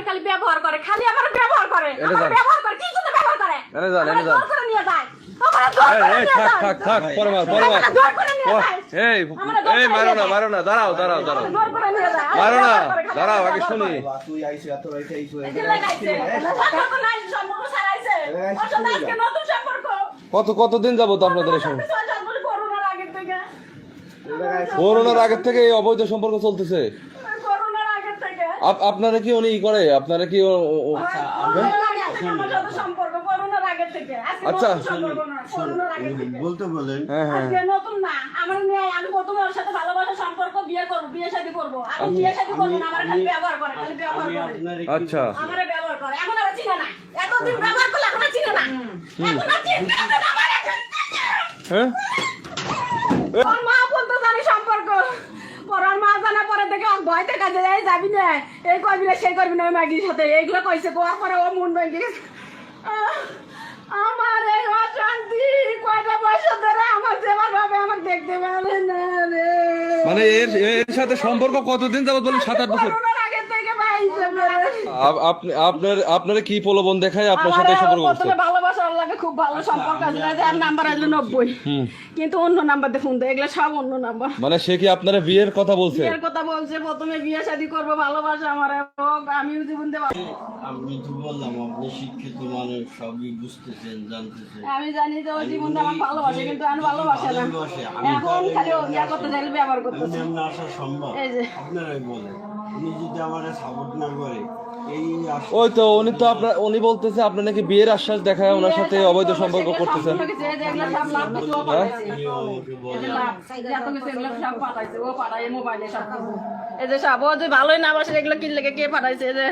আমার খালি ব্যবহার করে খালি আমার ব্যবহার করে আমার ব্যবহার করে কিছু তো ব্যবহার করে এনে যান, এনে যান। করে নিয়ে যায় আমার জোর করে নিয়ে যায় থাক থাক পরে মার পরে মার করে নিয়ে যায় এই এই মারো না মারো না দাঁড়াও দাঁড়াও দাঁড়াও আমার করে নিয়ে যায় মারো না ব্যবহার করে, খালি দাঁড়াও আগে শুনি তুই আইসি এত রাইতে আইসি এই যে লাগাইছে, সম্পর্ক নাই, সম্পর্ক ছাড়াইছে। ওর সাথে আজকে নতুন সম্পর্ক। কত কতদিন যাবত আপনাদের এই সঙ্গে। করোনার আগের থেকে এই অবৈধ সম্পর্ক চলতেছে করোনার আগের থেকে। আপ- আপনারা কি উনি ই করে আপনারা কি আচ্ছা। আগের থেকে। বলতে বলেন হ্যাঁ হ্যাঁ নতুন না, আমার মেয়ে, আমি প্রথমে ওর সাথে ভালোবাসার সম্পর্ক, বিয়ে করব, বিয়ে শাদী করব। আমি বিয়ে শাদী করব না, আমার খালি ব্যবহার করে, খালি ব্যবহার করে। আচ্ছা আমারে ব্যবহার করে, এখন আর চিনে না। এতদিন ব্যবহার করলে এখন আর চিনে না। এখন আর না, আমার হ্যাঁ ওর মা বলতো জানি সম্পর্ক পরার মা জানা পরে কাজে ওর ভয় থেকে যে এই যাবি না। এই করবি না সেই করবি না ওই মাগির সাথে। এইগুলো কইছে কোয়ার পরে ও মন ভেঙে গেছে। আমার এই অশান্তি কয়টা বছর ধরে আমার যেবার ভাবে আমাকে দেখতে পারে না রে। মানে এর এর সাথে সম্পর্ক কতদিন যাবত বলেন সাত আট বছর? আপনি আপনার আপনারা কি প্রলোভন দেখায়? আপনার সাথে আমারে সম্পর্ক করছে ভালোবাসা লাগে খুব ভালো সম্পর্ক আছে। যার নাম্বার আসলে নব্বই। হুম। কিন্তু অন্য নাম্বার দিয়ে ফোন দেয়। এগুলো সব অন্য নাম্বার। মানে সে কি আপনারা বিয়ের কথা বলছে? বিয়ের কথা বলছে। প্রথমে বিয়ে শাদী করব ভালোবাসা আমার হোক আমিও জীবন দেবো। আমি তো বললাম আপনি শিক্ষিত মানুষ সবই বুঝতেছেন জানতেছেন। আমি জানি যে ওই জীবনটা আমার ভালোবাসে কিন্তু আমি ভালোবাসা না। আমি এখন খালি ইয়া করতে চাইলে ব্যবহার করতেছে। এমনি আসা সম্ভব। এই যে। আপনারাই বলেন। উনি যদি আমার সাপোর্ট না করে এই ওই তো উনি তো আপনার উনি বলতেছে আপনি নাকি বিয়ের আশ্বাস দেখায় ওনার সাথে অবৈধ সম্পর্ক করতেছেন এই যে এগুলো সব লাভ কিছু ও পাঠাইছে। উনি আমাকে এই যে সব পাঠাইছে, ও পাঠায় মোবাইলে সব কিছু। এই যে ভালোই না বাসে এগুলো কিনলে কে পাঠাইছে এই যে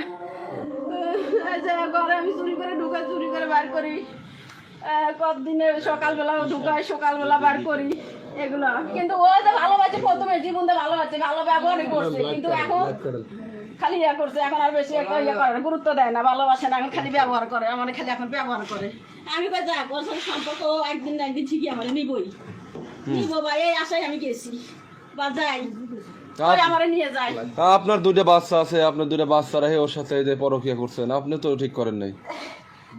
ঘরে আমি চুরি করে ঢুকাই চুরি করে বার করি। কতদিনে সকালবেলা ঢুকাই সকালবেলা বার করি। এগুলো। কিন্তু ও যে ভালোবাসে প্রথমে জীবনটা ভালোবাসে ভালো ব্যবহারই করছে। কিন্তু এখন খালি ইয়া করছে এখন আর বেশি একটা ইয়ে করে গুরুত্ব দেয় না ভালোবাসে না এখন খালি ব্যবহার করে আমার খালি এখন ব্যবহার করে। আমি কই যাক ওর সম্পর্ক একদিন না একদিন ঠিকই আমার নিবই। নিবো ভাই এই আশায় আমি গেছি। বা যাই। আপনার দুইটা বাচ্চা আছে আপনার দুইটা বাচ্চা রেখে ওর সাথে যে পরকিয়া করছেন আপনি তো ঠিক করেন নাই।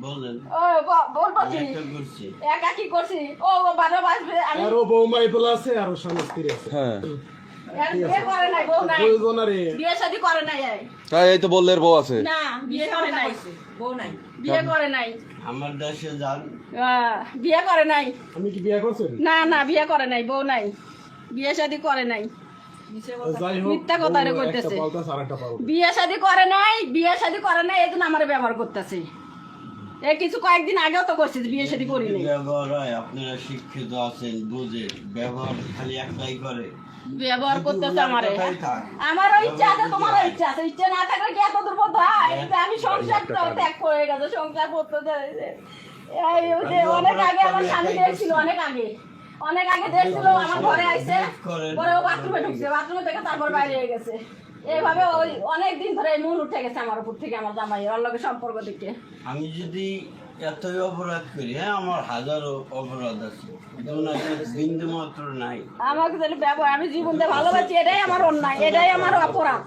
বলেন। ও বলব কি একা কি করছি? ও বারো বাজবে আমি আরও বৌমাই বলা আছে আরও স্বামী স্ত্রী আছে। হ্যাঁ। বিয়ে করে নাই করে নাই এই। তো বললে বউ আছে। না বিয়ে করে নাই। বিয়ে করে নাই। আমার দেশে যান। বিয়ে করে নাই। আমি কি বিয়ে করছেন? না না বিয়ে করে নাই বউ নাই। বিয়ে শাদী করে নাই। মিথ্যা কথা পাল্টা। বিয়ে শাদী করে নাই বিয়ে শাদী করে নাই এই জন্য আমার ব্যবহার করতেছে। এই কিছু কয়েকদিন আগেও তো করছিস বিয়ে শাদী করি ব্যবহার হয় আপনারা শিক্ষিত আছেন বুঝে ব্যবহার খালি একটাই করে। ব্যবহার করতেছে আমারে। কথাই ইচ্ছা আছে তোমারও ইচ্ছা আছে। ইচ্ছা না থাকলে কি এত দুর্বোধ হয়? আমি সংসার ত্যাগ করে গেছে সংসার করতে অনেক আগে আমার স্বামী দেখছিল অনেক আগে। অনেক আগে দেখছিল আমার ঘরে আইছে পরে ও বাথরুমে ঢুকছে। বাথরুমে থেকে তারপর বাইরে গেছে। এইভাবে ওই অনেক দিন ধরে মন উঠে গেছে আমার উপর থেকে আমার জামাই ওর লগে সম্পর্ক দেখে আমি যদি এতই অপরাধ করি হ্যাঁ আমার হাজারো অপরাধ আছে। বিন্দু মাত্র নাই। আমাকে যদি ব্যবহার আমি জীবনতে ভালোবাসি এটাই আমার অন্যায় এটাই আমার অপরাধ।